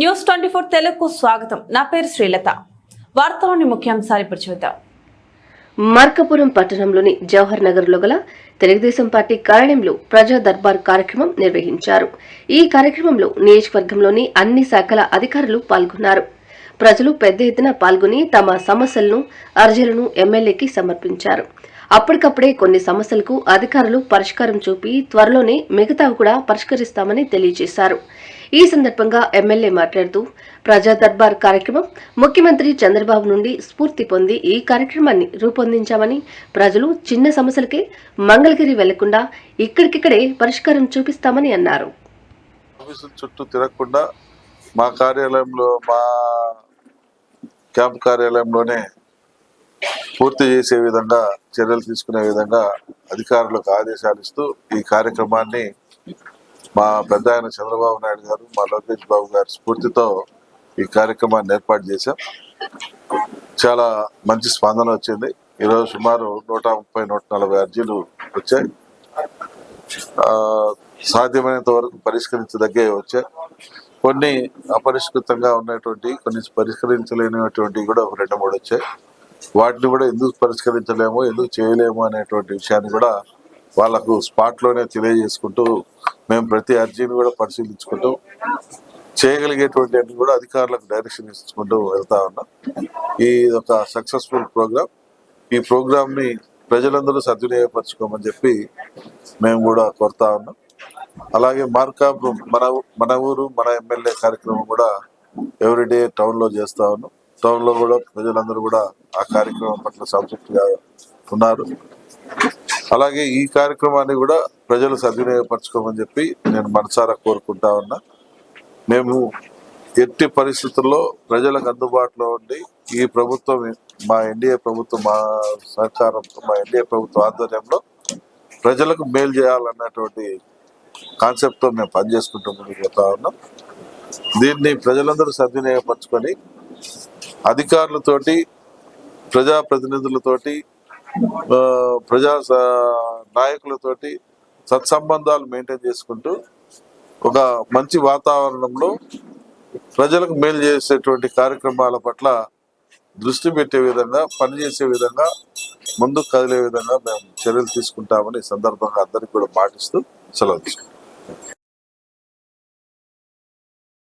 News twenty four తెలుగుకు స్వాగతం. నా పేరు శ్రీలత. వార్తలోని ముఖ్యాంశాలు ఇప్పుడు చూద్దాం. మార్కపురం పట్టణంలోని జవహర్ నగర్లో గల తెలుగుదేశం పార్టీ కార్యాలయంలో ప్రజా దర్బార్ కార్యక్రమం నిర్వహించారు. ఈ కార్యక్రమంలో నియోజకవర్గంలోని అన్ని శాఖల అధికారులు పాల్గొన్నారు. ప్రజలు పెద్ద ఎత్తున పాల్గొని తమ సమస్యలను అర్జీలను ఎమ్మెల్యేకి సమర్పించారు. అప్పటికప్పుడే కొన్ని సమస్యలకు అధికారులు పరిష్కారం చూపి త్వరలోనే మిగతావి కూడా పరిష్కరిస్తామని తెలియజేశారు. ఈ సందర్భంగా ఎమ్మెల్యే మాట్లాడుతూ ప్రజా దర్బార్ కార్యక్రమం ముఖ్యమంత్రి చంద్రబాబు నుండి స్ఫూర్తి పొంది ఈ కార్యక్రమాన్ని రూపొందించామని ప్రజలు చిన్న సమస్యలకే మంగళగిరి వెళ్ళకుండా ఇక్కడికిక్కడే పరిష్కారం చూపిస్తామని అన్నారు. చుట్టూ తిరగకుండా మా కార్యాలయంలో మా క్యాంప్ కార్యాలయంలోనే పూర్తి చేసే విధంగా చర్యలు తీసుకునే విధంగా అధికారులకు ఆదేశాలు ఇస్తూ ఈ కార్యక్రమాన్ని మా పెద్ద ఆయన చంద్రబాబు నాయుడు గారు మా లోకేష్ బాబు గారి స్ఫూర్తితో ఈ కార్యక్రమాన్ని ఏర్పాటు చేశాం. చాలా మంచి స్పందన వచ్చింది. ఈరోజు సుమారు నూట ముప్పై నూట నలభై అర్జీలు వచ్చాయి. సాధ్యమైనంత వరకు పరిష్కరించదగ్గే వచ్చాయి. కొన్ని అపరిష్కృతంగా ఉన్నటువంటి కొన్ని పరిష్కరించలేనటువంటివి కూడా ఒక రెండు మూడు వచ్చాయి. వాటిని కూడా ఎందుకు పరిష్కరించలేము ఎందుకు చేయలేము అనేటువంటి విషయాన్ని కూడా వాళ్ళకు స్పాట్లోనే తెలియజేసుకుంటూ మేము ప్రతి అర్జీని కూడా పరిశీలించుకుంటూ చేయగలిగేటువంటి అన్ని కూడా అధికారులకు డైరెక్షన్ ఇచ్చుకుంటూ వెళ్తా ఉన్నాం. ఈ ఒక సక్సెస్ఫుల్ ప్రోగ్రామ్ ఈ ప్రోగ్రామ్ని ప్రజలందరూ సద్వినియోగపరచుకోమని చెప్పి మేము కూడా కోరుతా ఉన్నాం. అలాగే మార్కాపు మన మన ఊరు మన ఎమ్మెల్యే కార్యక్రమం కూడా ఎవ్రీడే టౌన్లో చేస్తా ఉన్నాం. టౌన్లో కూడా ప్రజలందరూ కూడా ఆ కార్యక్రమం పట్ల సంతృప్తిగా ఉన్నారు. అలాగే ఈ కార్యక్రమాన్ని కూడా ప్రజలు సద్వినియోగపరచుకోమని చెప్పి నేను మనసారా కోరుకుంటా ఉన్నా. మేము ఎట్టి పరిస్థితుల్లో ప్రజలకు అందుబాటులో ఉండి ఈ ప్రభుత్వం మా ఎన్డీఏ ప్రభుత్వం మా సహకారంతో మా ఎన్డీఏ ప్రభుత్వం ఆధ్వర్యంలో ప్రజలకు మేలు చేయాలన్నటువంటి కాన్సెప్ట్తో మేము పనిచేసుకుంటూ ముందుకు పోతా ఉన్నాం. దీన్ని ప్రజలందరూ సద్వినియోగపరచుకొని అధికారులతోటి ప్రజాప్రతినిధులతోటి ప్రజా స- నాయకులతోటి సత్సంబంధాలు మెయింటైన్ చేసుకుంటూ ఒక మంచి వాతావరణంలో ప్రజలకు మేలు చేసేటువంటి కార్యక్రమాల పట్ల దృష్టి పెట్టే విధంగా పనిచేసే విధంగా ముందుకు కదిలే విధంగా మేము చర్యలు తీసుకుంటామని ఈ సందర్భంగా అందరికీ కూడా పాటిస్తూ సెలవు తీసుకుంటాం